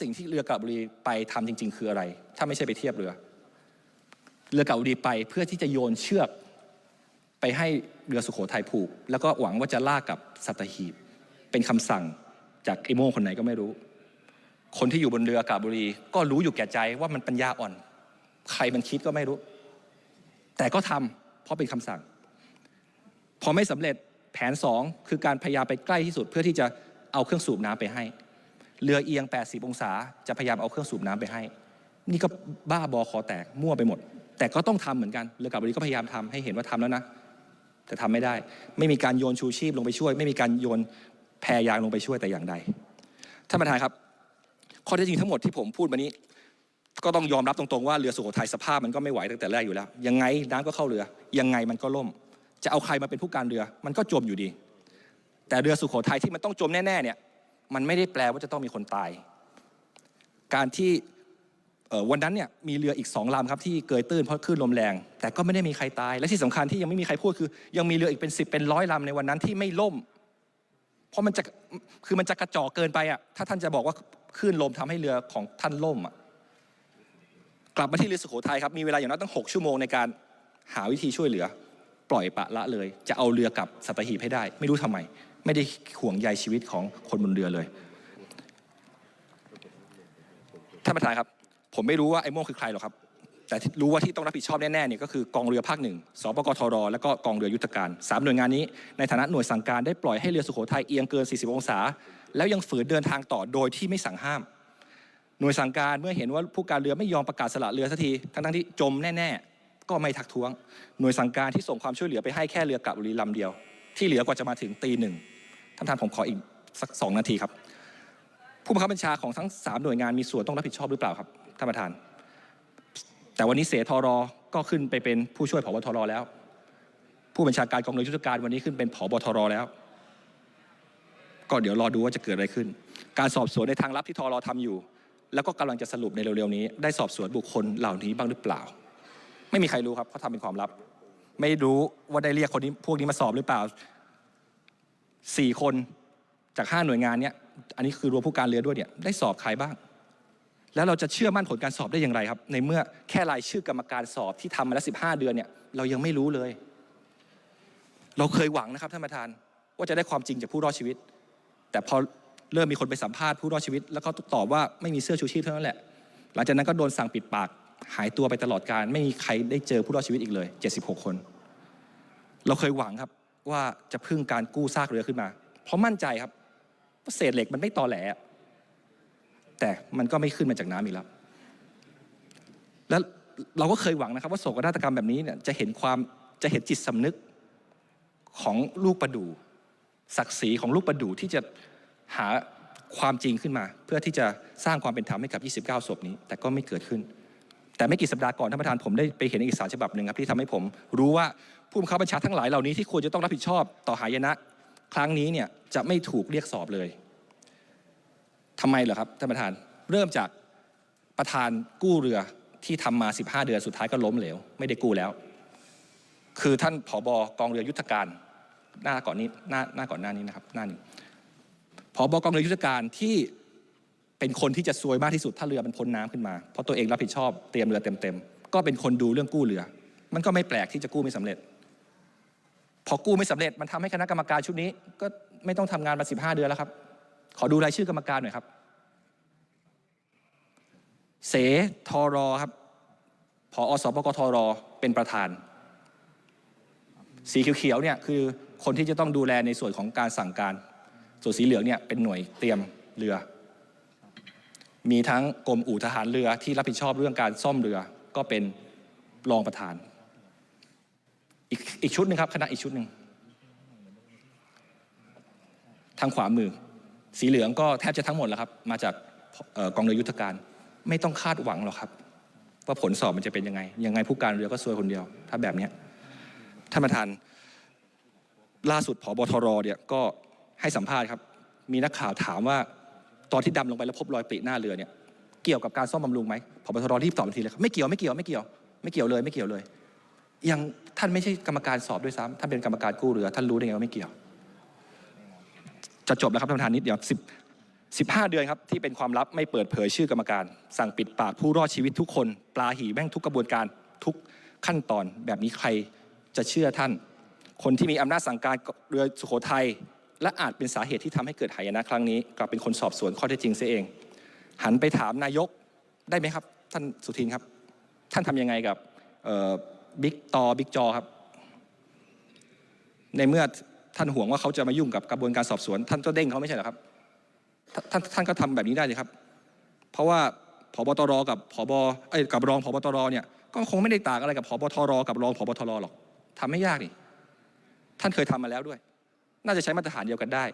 สิ่งที่เรือกระบุรีไปทำจริง ๆ คืออะไร ถ้าไม่ใช่ไปเทียบเรือ เรือกระบุรีไปเพื่อที่จะโยนเชือก ไปให้เรือสุโขทัยผูก แล้วก็หวังว่าจะลากกับสัตหีบ เป็นคำสั่งจากไอโม่งคนไหนก็ไม่รู้ คนที่อยู่บนเรือกาบบุรี ก็รู้อยู่แก่ใจว่ามันปัญญาอ่อน ใครมันคิดก็ไม่รู้ แต่ก็ทำเพราะเป็นคำสั่ง พอไม่สำเร็จแผนสองคือการพยายามไปใกล้ที่สุดเพื่อที่จะเอาเครื่องสูบน้ำไปให้ เรือเอียง 80 องศา จะพยายามเอาเครื่องสูบน้ำไปให้ นี่ก็บ้าบอคอแตกมั่วไปหมด แต่ก็ต้องทำเหมือนกันเรือกาบบรีก็พยายามทำให้เห็นว่าทำแล้วนะ แต่ทำไม่ได้ ไม่มีการโยนชูชีพลงไปช่วย ไม่มีการโยนแพยางลงไปช่วยแต่อย่างใดท่านประธานครับ ข้อเท็จจริงทั้งหมดที่ผมพูดมานี้ ก็ต้องยอมรับตรงๆว่าเรือสุโขทัยสภาพมันก็ไม่ไหวตั้งแต่แรกอยู่แล้ว ยังไงน้ำก็เข้าเรือ ยังไงมันก็ล่ม จะเอาใครมาเป็นผู้การเรือ มันก็จมอยู่ดี แต่เรือสุโขทัยที่มันต้องจมแน่ๆเนี่ย มันไม่ได้แปลว่าจะต้องมีคนตาย การที่วันนั้นเนี่ยมีเรืออีกสองลำครับที่เกยตื้นเพราะคลื่นลมแรง แต่ก็ไม่ได้มีใครตาย และที่สำคัญที่ยังไม่มีใครพูดคือ ยังมีเรืออีกเป็นสิบเป็นร้อยลำในวันนั้นที่ไม่ล่ม เพราะมันจะคือมันจะกระจอกเกินไปอะถ้าท่านจะบอกว่าคลื่นลมทำให้เรือของท่านล่มอะกลับมาที่เรือสุโขทัยครับมีเวลาอย่างน้อยตั้ง 6 ชั่วโมงในการหาวิธีช่วยเหลือ ปล่อยปะละเลย จะเอาเรือกลับสัตหีบให้ได้ ไม่รู้ทำไม ไม่ได้ห่วงใยชีวิตของคนบนเรือเลยท่านประธานครับ ผมไม่รู้ว่าไอ้โม่งคือใครหรอกครับ แต่รู้ว่าที่ต้องรับผิดชอบแน่ๆเนี่ยก็คือกองเรือภาคหนึ่งสปกทร และก็กองเรือยุทธการสามหน่วยงานนี้ ในฐานะหน่วยสั่งการได้ปล่อยให้เรือสุโขทัยเอียงเกิน 40 องศา แล้วยังฝืนเดินทางต่อโดยที่ไม่สั่งห้าม หน่วยสั่งการเมื่อเห็นว่าผู้การเรือไม่ยอมประกาศสละเรือสักที ทั้งๆที่จมแน่ ๆ ก็ไม่ทักท้วง หน่วยสั่งการที่ส่งความช่วยเหลือไปให้แค่เรือกะบุรีลำเดียว ที่เหลือกว่าจะมาถึงตีหนึ่ง ท่านประธานผมขออีกสักสองนาทีครับ ผู้บังคับบัญชาของทั้งสามหน่วยงานมีส่วนต้องรับผิดชอบหรือเปล่าครับท่านประธาน แต่วันนี้เสทรก็ขึ้นไปเป็นผู้ช่วยผบทรแล้ว ผู้บัญชาการกองเรือยุทธการวันนี้ขึ้นเป็นผบทรแล้ว ก็เดี๋ยวรอดูว่าจะเกิดอะไรขึ้น การสอบสวนในทางลับที่ทรทำอยู่ แล้วก็กำลังจะสรุปในเร็วๆนี้ ได้สอบสวนบุคคลเหล่านี้บ้างหรือเปล่า ไม่มีใครรู้ครับเขาทำเป็นความลับ ไม่รู้ว่าได้เรียกคนนี้พวกนี้มาสอบหรือเปล่า สี่คนจากห้าหน่วยงานเนี้ยอันนี้คือรวมผู้การเรือด้วยเนี่ยได้สอบใครบ้าง แล้วเราจะเชื่อมั่นผลการสอบได้อย่างไรครับ ในเมื่อแค่รายชื่อกรรมการสอบที่ทำมาแล้วสิบห้าเดือนเนี่ยเรายังไม่รู้เลย เราเคยหวังนะครับท่านประธานว่าจะได้ความจริงจากผู้รอดชีวิต แต่พอเริ่มมีคนไปสัมภาษณ์ผู้รอดชีวิต แล้วเขาตอบว่าไม่มีเสื้อชูชีพเท่านั้นแหละ หลังจากนั้นก็โดนสั่งปิดปากหายตัวไปตลอดการ ไม่มีใครได้เจอผู้รอดชีวิตอีกเลย 76 คน เราเคยหวังครับ ว่าจะพึ่งการกู้ซากเรือขึ้นมา เพราะมั่นใจครับว่าเศษเหล็กมันไม่ตอแหล แต่มันก็ไม่ขึ้นมาจากน้ำอีกแล้ว แล้วเราก็เคยหวังนะครับ ว่าโศกนาฏกรรมแบบนี้เนี่ยจะเห็นความจะเห็นจิตสำนึกของลูกประดูศักดิ์ศรีของลูกประดูที่จะหาความจริงขึ้นมา เพื่อที่จะสร้างความเป็นธรรมให้กับ 29 ศพนี้ แต่ก็ไม่เกิดขึ้น แต่ไม่กี่สัปดาห์ก่อนท่านประธานผมได้ไปเห็นเอกสารฉบับหนึ่งครับที่ทำให้ผม รู้ว่าผู้บังคับบัญชาทั้งหลายเหล่านี้ที่ควรจะต้องรับผิดชอบต่อหายนะ ครั้งนี้เนี่ยจะไม่ถูกเรียกสอบเลยทำไมเหรอครับท่านประธานเริ่มจากประธานกู้เรือที่ทำมา 15 เดือนสุดท้ายก็ล้มเหลว ไม่ได้กู้แล้ว คือท่านผอบกองเรือยุทธการหน้าก่อนนี้หน้าหน้าก่อนหน้านี้นะครับหน้านี้ผอบกองเรือยุทธการที่ เป็นคนที่จะซวยมากที่สุดถ้าเรือมันพ้นน้ำขึ้นมา เพราะตัวเองรับผิดชอบเตรียมเรือเต็มๆ ก็เป็นคนดูเรื่องกู้เรือ มันก็ไม่แปลกที่จะกู้ไม่สำเร็จ พอกู้ไม่สำเร็จมันทำให้คณะกรรมการชุดนี้ ก็ไม่ต้องทำงานมา15เดือนแล้วครับ ขอดูรายชื่อกรรมการหน่อยครับ เสทรครับผอสปกทรเป็นประธาน สีเขียวๆเนี่ยคือคนที่จะต้องดูแลในส่วนของการสั่งการ ส่วนสีเหลืองเนี่ยเป็นหน่วยเตรียมเรือ มีทั้งกรมอู่ทหารเรือที่รับผิดชอบเรื่องการซ่อมเรือก็เป็นรองประธาน อีกอีกชุดหนึ่งครับคณะอีกชุดหนึ่งทางขวามือ สีเหลืองก็แทบจะทั้งหมดแล้วครับ มาจากออกองเรือยุทธการ ไม่ต้องคาดหวังหรอกครับ ว่าผลสอบมันจะเป็นยังไง ยังไงผู้การเรือก็ซวยคนเดียว ถ้าแบบนี้ท่านประธานล่าสุดผบทรเนี่ยก็ให้สัมภาษณ์ครับ มีนักข่าวถามว่า ตอนที่ดำลงไปแล้วพบรอยปริหน้าเรือเนี่ยเกี่ยวกับการซ่อมบำรุงไหมผบทรรีบตอบทันทีเลยครับไม่เกี่ยวไม่เกี่ยวไม่เกี่ยวไม่เกี่ยวเลยไม่เกี่ยวเลย ยังท่านไม่ใช่กรรมการสอบด้วยซ้ำท่านเป็นกรรมการกู้เรือ ท่านรู้ได้ไงว่าไม่เกี่ยว จะจบแล้วครับท่านประธานนิดเดียวสิบ15เดือนครับที่เป็นความลับไม่เปิดเผยชื่อกรรมการ สั่งปิดปากผู้รอดชีวิตทุกคน ปลาหีแม่งทุกกระบวนการทุกขั้นตอนแบบนี้ใครจะเชื่อท่าน คนที่มีอำนาจสั่งการเรือสุโขทัย และอาจเป็นสาเหตุที่ทำให้เกิดหายนะครั้งนี้ กลับเป็นคนสอบสวนข้อเท็จจริงเสียเอง หันไปถามนายกได้ไหมครับ ท่านสุทินครับ ท่านทำยังไงกับบิ๊กตอบิ๊กจอครับ ในเมื่อท่านห่วงว่าเขาจะมายุ่งกับกระบวนการสอบสวน ท่านก็เด้งเขาไม่ใช่หรอครับท่านท่านก็ทำแบบนี้ได้เลยครับ เพราะว่าพบตรกับพบเอ้ยกับรองพบตรเนี่ยก็คงไม่ได้ต่างอะไรกับพบทรกับรองพบทรหรอกทำไม่ยากนี่ท่านเคยทำมาแล้วด้วย น่าจะใช้มาตรฐานเดียวกันได้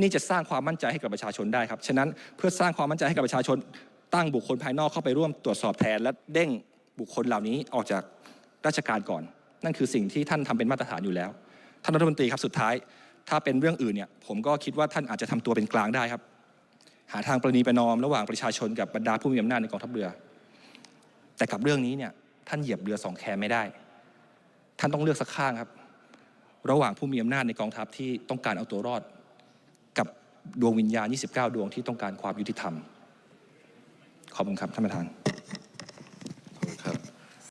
นี่จะสร้างความมั่นใจให้กับประชาชนได้ครับ ฉะนั้นเพื่อสร้างความมั่นใจให้กับประชาชน ตั้งบุคคลภายนอกเข้าไปร่วมตรวจสอบแทน และเด้งบุคคลเหล่านี้ออกจากราชการก่อน นั่นคือสิ่งที่ท่านทำเป็นมาตรฐานอยู่แล้ว ท่านรัฐมนตรีครับสุดท้าย ถ้าเป็นเรื่องอื่นเนี่ยผมก็คิดว่าท่านอาจจะทำตัวเป็นกลางได้ครับ หาทางประนีประนอมระหว่างประชาชนกับบรรดาผู้มีอำนาจในกองทัพเรือ แต่กับเรื่องนี้เนี่ยท่านเหยียบเรือสองแคไม่ได้ ท่านต้องเลือกสักข้างครับ ระหว่างผู้มีอำนาจในกองทัพที่ต้องการเอาตัวรอด กับดวงวิญญาณ 29 ดวงที่ต้องการความยุติธรรม ขอบคุณครับท่านประธาน